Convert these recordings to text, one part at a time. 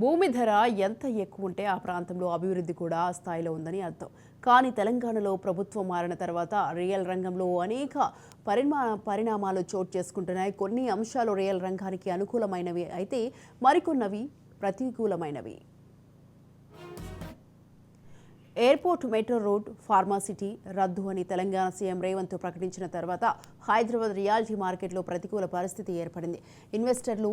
భూమి ధర ఎంత ఎక్కువ ఉంటే ఆ ప్రాంతంలో అభివృద్ధి కూడా ఆ స్థాయిలో ఉందని అర్థం. కానీ తెలంగాణలో ప్రభుత్వం మారిన తర్వాత రియల్ రంగంలో అనేక పరిమా పరిణామాలు చోటు చేసుకుంటున్నాయి. కొన్ని అంశాలు రియల్ రంగానికి అనుకూలమైనవి అయితే మరికొన్నవి ప్రతికూలమైనవి. Airport metro road pharma city రద్దు అని తెలంగాణ సీఎం రేవంత్ ప్రకటించిన తర్వాత హైదరాబాద్ రియాలిటీ మార్కెట్లో ప్రతికూల పరిస్థితి ఏర్పడింది. ఇన్వెస్టర్లు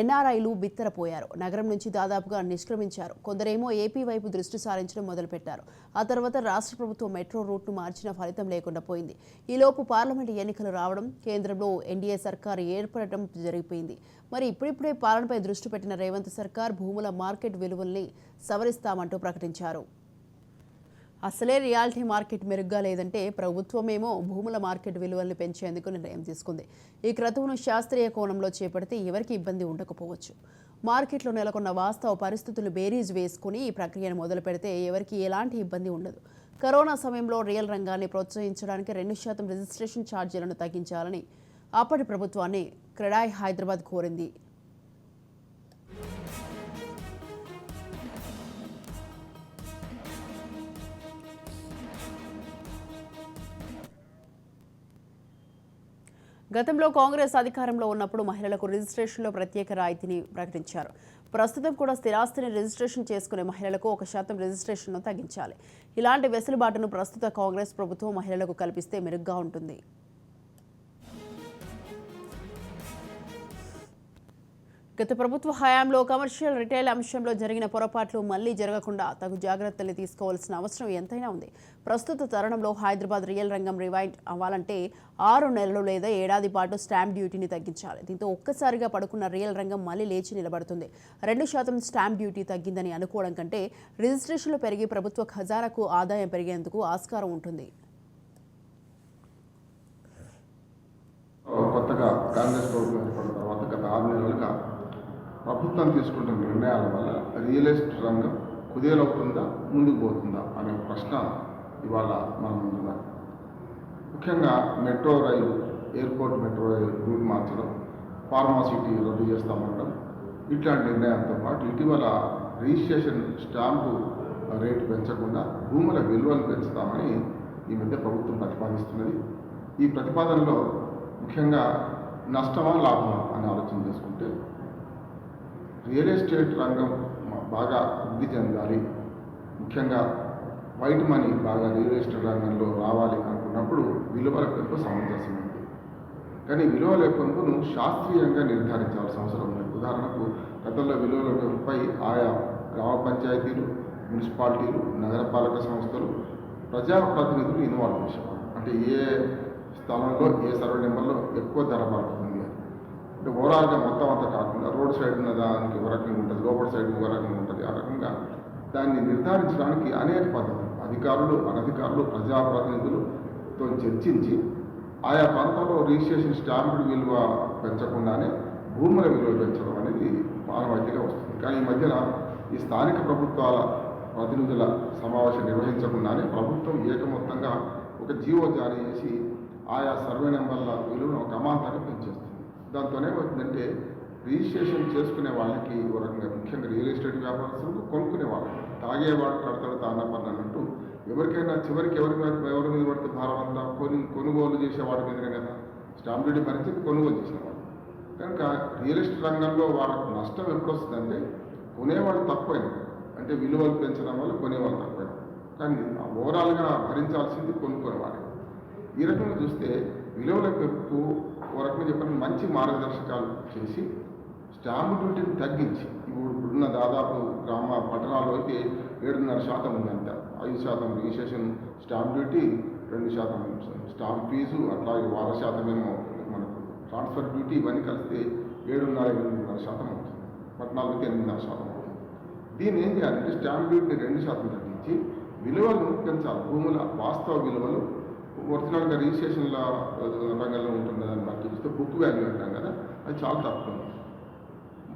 ఎన్ఆర్ఐలు బిత్తరపోయారు. నగరం నుంచి దాదాపుగా నిష్క్రమించారు. కొందరేమో ఏపీ వైపు దృష్టి సారించడం మొదలుపెట్టారు. ఆ తర్వాత రాష్ట్ర ప్రభుత్వం మెట్రో రూట్ను మార్చిన ఫలితం లేకుండా పోయింది. ఈలోపు పార్లమెంటు ఎన్నికలు రావడం కేంద్రంలో ఎన్డీఏ సర్కారు ఏర్పడటం జరిగిపోయింది. మరి ఇప్పుడిప్పుడే పాలనపై దృష్టి పెట్టిన రేవంత్ సర్కార్ భూముల మార్కెట్ విలువల్ని సవరిస్తామంటూ ప్రకటించారు. అసలే రియాలిటీ మార్కెట్ మెరుగ్గా లేదంటే ప్రభుత్వమేమో భూముల మార్కెట్ విలువల్ని పెంచేందుకు నిర్ణయం తీసుకుంది. ఈ క్రతువును శాస్త్రీయ కోణంలో చేపడితే ఎవరికి ఇబ్బంది ఉండకపోవచ్చు. మార్కెట్లో నెలకొన్న వాస్తవ పరిస్థితులు బేరీజ్ వేసుకుని ఈ ప్రక్రియను మొదలు పెడితే ఎవరికి ఎలాంటి ఇబ్బంది ఉండదు. కరోనా సమయంలో రియల్ రంగాన్ని ప్రోత్సహించడానికి రెండు శాతం రిజిస్ట్రేషన్ ఛార్జీలను తగ్గించాలని అప్పటి ప్రభుత్వాన్ని క్రెడాయ్ హైదరాబాద్ కోరింది. గతంలో కాంగ్రెస్ అధికారంలో ఉన్నప్పుడు మహిళలకు రిజిస్ట్రేషన్లో ప్రత్యేక రాయితీని ప్రకటించారు. ప్రస్తుతం కూడా స్థిరాస్తిని రిజిస్ట్రేషన్ చేసుకునే మహిళలకు ఒక శాతం రిజిస్ట్రేషన్ను తగ్గించాలి. ఇలాంటి వెసులుబాటును ప్రస్తుత కాంగ్రెస్ ప్రభుత్వం మహిళలకు కల్పిస్తే మెరుగ్గా ఉంటుంది. గత ప్రభుత్వ హయాంలో కమర్షియల్ రిటైల్ అంశంలో జరిగిన పొరపాట్లు మళ్ళీ జరగకుండా తగు జాగ్రత్తలు తీసుకోవాల్సిన అవసరం ఎంతైనా ఉంది. ప్రస్తుత తరుణంలో హైదరాబాద్ రియల్ రంగం రివైండ్ అవ్వాలంటే ఆరు నెలలు లేదా ఏడాది పాటు స్టాంప్ డ్యూటీని తగ్గించాలి. దీంతో ఒక్కసారిగా పడుకున్న రియల్ రంగం మళ్ళీ లేచి నిలబడుతుంది. రెండు శాతం స్టాంప్ డ్యూటీ తగ్గిందని అనుకోవడం కంటే రిజిస్ట్రేషన్లు పెరిగి ప్రభుత్వ ఖజానాకు ఆదాయం పెరిగేందుకు ఆస్కారం ఉంటుంది. కొత్తగా కాంగ్రెస్ ప్రభుత్వం తర్వాత గత ఆరు నెలలుగా ప్రభుత్వం తీసుకుంటున్న నిర్ణయాల వల్ల రియల్ ఎస్టేట్ రంగం కుదేలవుతుందా ముందుకు పోతుందా అనే ప్రశ్న ఇవాళ మన ముందుగా ముఖ్యంగా metro rail airport metro rail route మార్చడం ఫార్మాసిటీ రద్దు చేస్తామనడం ఇట్లాంటి నిర్ణయాలతో పాటు ఇటీవల రిజిస్ట్రేషన్ స్టాంపు రేటు పెంచకుండా భూముల విలువలు పెంచుతామని ఈ మధ్య ప్రభుత్వం ప్రతిపాదిస్తున్నది. ఈ ప్రతిపాదనలో ముఖ్యంగా నష్టమా లాభమా అని ఆలోచన చేసుకుంటే రియల్ ఎస్టేట్ రంగం బాగా వృద్ధి చెందాలి. ముఖ్యంగా వైట్ మనీ బాగా రియల్ ఎస్టేట్ రంగంలో రావాలి అనుకున్నప్పుడు విలువల పెంపు సమంజసమైంది కానీ విలువల పెంపును శాస్త్రీయంగా నిర్ధారించాల్సిన అవసరం ఉంది. ఉదాహరణకు గతంలో విలువల పెంపుపై ఆయా గ్రామ పంచాయతీలు మున్సిపాలిటీలు నగరపాలక సంస్థలు ప్రజాప్రతినిధులు ఇన్వాల్వ్ చేసేవారు. అంటే ఏ స్థలంలో ఏ సర్వే నెంబర్లో ఎక్కువ ధర పడుతుంది అంటే ఓవరాల్గా మొత్తం అంతా కాకుండా రోడ్ సైడ్ ఉన్న దానికి ఒక రకంగా ఉంటుంది లోపల సైడ్ ఒక రకంగా ఉంటుంది ఆ రకంగా దాన్ని నిర్ధారించడానికి అనేక పద్ధతులు అధికారులు అనధికారులు ప్రజాప్రతినిధులతో చర్చించి ఆయా ప్రాంతాల్లో రిజిస్ట్రేషన్ స్టాంపుడ్ విలువ పెంచకుండానే భూముల విలువ పెంచడం అనేది ఆనవాయితీగా వస్తుంది. కానీ ఈ మధ్యన ఈ స్థానిక ప్రభుత్వాల ప్రతినిధుల సమావేశం నిర్వహించకుండానే ప్రభుత్వం ఏకమొత్తంగా ఒక జీవో జారీ చేసి ఆయా సర్వే నెంబర్ల విలువను ఒక అమాంతంగా పెంచేస్తుంది. దాంతోనే ఏమవుతుందంటే రిజిస్ట్రేషన్ చేసుకునే వాళ్ళకి ఒక రకంగా ముఖ్యంగా రియల్ ఎస్టేట్ వ్యాపారస్తులకు కొనుక్కునే వాళ్ళకి తాగేవాడు కడతాడు తానపని అన్నట్టు ఎవరికైనా చివరికి ఎవరి ఎవరి మీద పడితే భారం అంతా కొని కొనుగోలు చేసేవాడు మీదనే కదా. స్టాంప్ డ్యూటీ భరించి కొనుగోలు చేసేవాడు. కనుక రియల్ ఎస్టేట్ రంగంలో వాళ్ళకు నష్టం ఎప్పుడు వస్తుందంటే కొనేవాళ్ళు తక్కువైంది అంటే విలువలు పెంచడం వల్ల కొనేవాళ్ళు తక్కువైంది కానీ ఓవరాల్గా భరించాల్సింది కొనుక్కునేవాడు. ఈ రకంగా చూస్తే విలువల పెంపు ఓ రకంగా చెప్పిన మంచి మార్గదర్శకాలు చేసి స్టాంపు డ్యూటీని తగ్గించి ఇప్పుడు ఇప్పుడున్న దాదాపు గ్రామ పట్టణాల్లో అయితే ఏడున్నర శాతం ఉందంట. ఐదు శాతం రిజిస్ట్రేషన్ స్టాంప్ డ్యూటీ రెండు శాతం స్టాంప్ ఫీజు అట్లాగే వార శాతమేమో మనకు ట్రాన్స్ఫర్ డ్యూటీ ఇవన్నీ కలిస్తే ఏడున్నర ఎనిమిదిన్నర శాతం అవుతుంది. పట్టణాలకి ఎనిమిదిన్నర శాతం అవుతుంది. దీన్ని ఏం చేయాలంటే స్టాంప్ డ్యూటీని రెండు శాతం తగ్గించి విలువలను పెంచాలి. భూముల వాస్తవ విలువలు ఒరిజినల్గా రిజిస్ట్రేషన్ల రంగంలో ఉంటుంది దాన్ని బట్టి చూస్తే బుక్ వాల్యూ అంటాం కదా అది చాలా తక్కువ.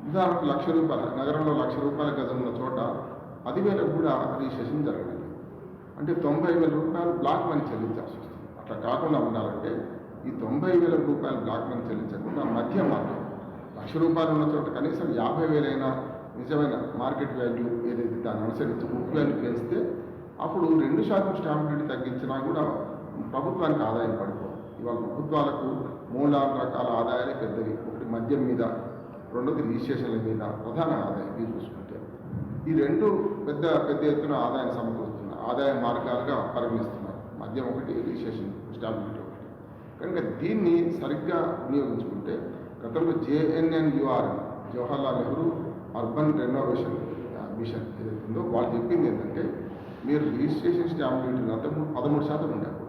ఉదాహరణకు లక్ష రూపాయల నగరంలో లక్ష రూపాయల గజం ఉన్న చోట పదివేలకు కూడా రిజిస్ట్రేషన్ జరగలేదు. అంటే తొంభై వేల రూపాయలు బ్లాక్ మనీ చెల్లించాల్సి వస్తుంది. అట్లా కాకుండా ఉండాలంటే ఈ తొంభై వేల రూపాయలు బ్లాక్ మనీ చెల్లించకుండా మధ్య మార్గం. లక్ష రూపాయలు ఉన్న చోట కనీసం యాభై వేలైనా నిజమైన మార్కెట్ వాల్యూ ఏదైతే దాన్ని అనుసరించి బుక్ వాల్యూ పెంచితే అప్పుడు రెండు శాతం స్టాంప్ డ్యూటీ తగ్గించినా కూడా ప్రభుత్వానికి ఆదాయం పడిపోదు ఇవాళ ప్రభుత్వాలకు మూడు నాలుగు రకాల ఆదాయాలే పెద్దవి. ఒకటి మద్యం మీద రెండోది రిజిస్ట్రేషన్ల మీద ప్రధాన ఆదాయం ఇది చూసుకుంటే. ఈ రెండు పెద్ద పెద్ద ఎత్తున ఆదాయం సమకూరుస్తున్నారు ఆదాయ మార్గాలుగా పరిగణిస్తున్నారు. మద్యం ఒకటి రిజిస్ట్రేషన్ స్టాంప్ ఒకటి. కనుక దీన్ని సరిగ్గా వినియోగించుకుంటే గతంలో JNNURM Jawaharlal Nehru urban renovation mission ఏదైతే ఉందో వాళ్ళు చెప్పింది ఏంటంటే మీరు రిజిస్ట్రేషన్ స్టాంప్ డ్యూటీ అంత పదమూడు శాతం ఉండేప్పుడు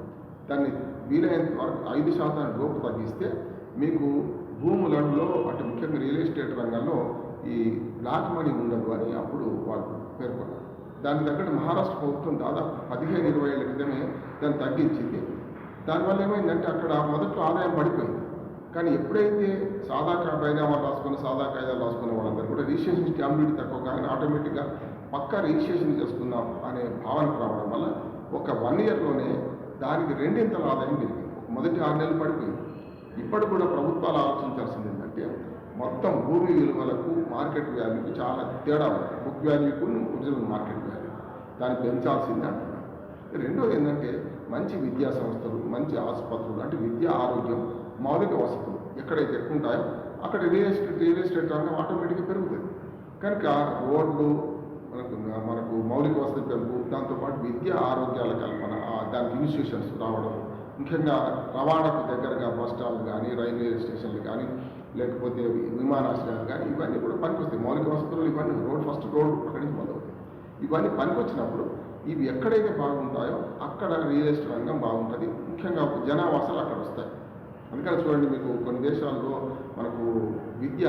దాన్ని వీలైనంత వరకు ఐదు శాతం లోపు తగ్గిస్తే మీకు భూములలో అంటే ముఖ్యంగా రియల్ ఎస్టేట్ రంగంలో ఈ బ్లాక్ మనీ ఉండదు అని అప్పుడు వాళ్ళు పేర్కొన్నారు. దానికి తగ్గట్టు మహారాష్ట్ర ప్రభుత్వం దాదాపు పదిహేను ఇరవై ఏళ్ళ క్రితమే దాన్ని తగ్గించింది. దానివల్ల ఏమైందంటే అక్కడ మొదట్లో ఆదాయం పడిపోయింది. కానీ ఎప్పుడైతే సాదా కా- రాసుకున్న రాసుకుని సాదా కాయిదాలు రాసుకున్న వాళ్ళందరూ కూడా రిజిస్ట్రేషన్ స్టాంప్ డ్యూటీ తక్కువ కానీ ఆటోమేటిక్గా పక్కా రిజిస్ట్రేషన్ చేసుకుందాం అనే భావనకు రావడం వల్ల ఒక వన్ ఇయర్లోనే దానికి రెండింతల ఆదాయం పెరిగింది. మొదటి ఆరు నెలలు పడిపోయింది ఇప్పటికి కూడా ప్రభుత్వాలు ఆలోచించాల్సింది ఏంటంటే మొత్తం భూమి విలువలకు మార్కెట్ వాల్యూకి చాలా తేడా ఉంది. బుక్ వాల్యూకు ఒరిజినల్ మార్కెట్ వాల్యూ దాన్ని పెంచాల్సిందే అంటున్నాను రెండోది ఏంటంటే మంచి విద్యా సంస్థలు మంచి ఆసుపత్రులు అంటే విద్య ఆరోగ్యం మౌలిక వసతులు ఎక్కడైతే ఎక్కువ ఉంటాయో అక్కడ రియల్ ఎస్టేట్ రియల్ ఎస్టేట్ రంగం ఆటోమేటిక్గా పెరుగుతుంది. కనుక రోడ్లు మనకు మనకు మౌలిక వసతులు పెంపు దాంతోపాటు విద్య ఆరోగ్యాల కల్పన దానికి ఇన్స్టిట్యూషన్స్ రావడం ముఖ్యంగా రవాణాకు దగ్గరగా బస్ స్టాండ్లు కానీ రైల్వే స్టేషన్లు కానీ లేకపోతే విమానాశ్రయాలు కానీ ఇవన్నీ కూడా పనికొస్తాయి. మౌలిక వసతులు ఇవన్నీ రోడ్ ఫస్ట్ రోడ్ అక్కడి నుంచి మొదలవుతాయి. ఇవన్నీ పనికొచ్చినప్పుడు ఇవి ఎక్కడైతే బాగుంటాయో అక్కడ రియల్ ఎస్టేట్ రంగం బాగుంటుంది. ముఖ్యంగా జనావాసాలు అక్కడ వస్తాయి. అందుకని చూడండి మీకు కొన్ని దేశాల్లో మనకు విద్య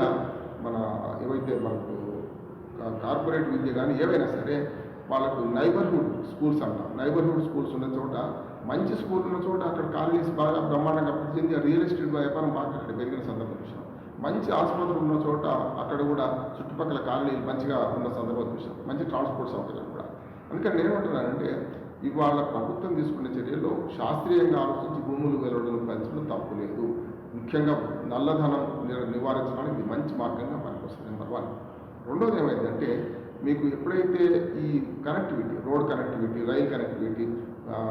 మన ఏవైతే మనకు కార్పొరేట్ విద్య కానీ ఏవైనా సరే వాళ్ళకు నైబర్హుడ్ స్కూల్స్ అంటాం. నైబర్హుడ్ స్కూల్స్ ఉన్న చోట మంచి స్కూల్ ఉన్న చోట అక్కడ కాలనీస్ బాగా బ్రహ్మాండంగా అభివృద్ధి రియల్ ఎస్టేట్ వ్యాపారం బాగా అక్కడ పెరిగిన సందర్భం చూసాం మంచి ఆసుపత్రి ఉన్న చోట అక్కడ కూడా చుట్టుపక్కల కాలనీలు మంచిగా ఉన్న సందర్భం చూసాం మంచి ట్రాన్స్పోర్ట్ సౌకర్యం కూడా. అందుకని నేను ఇవాళ ప్రభుత్వం తీసుకునే చర్యల్లో శాస్త్రీయంగా ఆలోచించి భూములు వెలువడలు పెంచడం తప్పు లేదు. ముఖ్యంగా నల్లధనం నివారించడానికి ఇది మంచి మార్గంగా పనికొస్తుంది నెంబర్ వన్ రెండోది ఏమైందంటే మీకు ఎప్పుడైతే ఈ connectivity road connectivity rail connectivity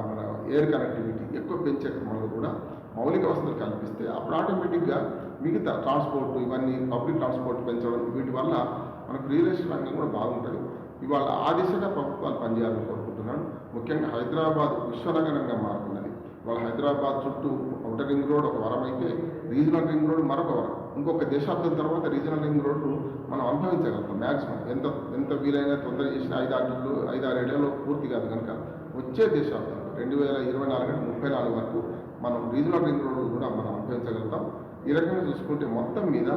మన ఎయిర్ కనెక్టివిటీ ఎక్కువ పెంచే క్రమంలో కూడా మౌలిక వసతులు కల్పిస్తే అప్పుడు ఆటోమేటిక్గా మిగతా ట్రాన్స్పోర్ట్ ఇవన్నీ పబ్లిక్ ట్రాన్స్పోర్ట్ పెంచడం వీటి వల్ల మనకు రియల్ ఎస్టేట్ రంగం కూడా బాగుంటుంది. ఇవాళ ఆ దిశగా ప్రభుత్వాలు పనిచేయాలని కోరుకుంటున్నాను. ముఖ్యంగా హైదరాబాద్ విశ్వనగరంగా మారుతున్నది. ఇవాళ హైదరాబాద్ చుట్టూ ఔటర్ రింగ్ రోడ్ ఒక వరం అయితే రీజనల్ రింగ్ రోడ్ మరొక వరం. ఇంకొక దశాబ్దం తర్వాత రీజనల్ రింగ్ రోడ్డు మనం అనుభవించగలుగుతాం మ్యాక్సిమం ఎంత ఎంత వీలైనా తొందర చేసిన ఐదు ఆరు ఐదు ఐదారు ఏళ్ళలో పూర్తి కాదు కనుక వచ్చే దశాబ్దం రెండు వేల ఇరవై నాలుగు నుండి ముప్పై నాలుగు వరకు మనం రీజనల్ రింగ్ రోడ్డు కూడా మనం అనుభవించగలుగుతాం. ఈ రకంగా చూసుకుంటే మొత్తం మీద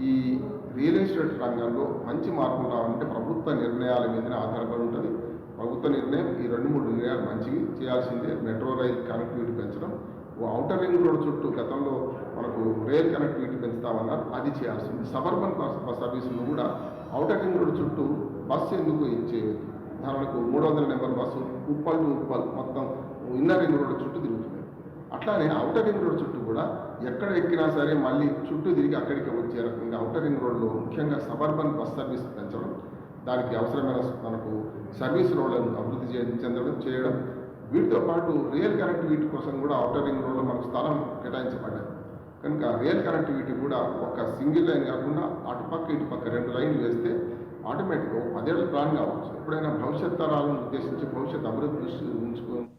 ఈ రియల్ ఎస్టేట్ రంగంలో మంచి మార్పులు రావాలంటే ప్రభుత్వ నిర్ణయాల మీదనే ఆధారపడి ఉంటుంది. ప్రభుత్వ నిర్ణయం ఈ రెండు మూడు నిర్ణయాలు మంచివి. చేయాల్సిందే. మెట్రో రైల్ కనెక్టివిటీ పెంచడం. ఔటర్ రింగ్ రోడ్ చుట్టూ గతంలో మనకు రైల్ కనెక్టివిటీ పెంచుతామన్నారు. అది చేయాల్సింది. సబర్బన్ బస్ బస్ సర్వీసులు కూడా ఔటర్ రింగ్ రోడ్ చుట్టూ బస్సు ఎందుకు ఇచ్చేయదు ఉదాహరణకు మూడు వందల number bus Uppal to Uppal మొత్తం ఇన్నర్ రింగ్ రోడ్ చుట్టూ తిరుగుతుంది అట్లానే ఔటర్ రింగ్ రోడ్ చుట్టూ కూడా ఎక్కడ ఎక్కినా సరే మళ్ళీ చుట్టూ తిరిగి అక్కడికి వచ్చే రకంగా ఔటర్ రింగ్ రోడ్లో ముఖ్యంగా సబర్బన్ బస్ సర్వీస్ పెంచడం దానికి అవసరమైన మనకు సర్వీస్ రోడ్లను అభివృద్ధి చెందడం చేయడం వీటితో పాటు రియల్ కనెక్టివిటీ కోసం కూడా ఔటర్ రింగ్ రోడ్లో మనకు స్థలం కేటాయించబడ్డాయి. కనుక రియల్ కనెక్టివిటీ కూడా ఒక సింగిల్ లైన్ కాకుండా అటుపక్క ఇటుపక్క రెండు లైన్లు వేస్తే ఆటోమేటిక్గా ఒక ప్లాన్ కావచ్చు. ఎప్పుడైనా భవిష్యత్ తరాలను ఉద్దేశించి భవిష్యత్ అభివృద్ధి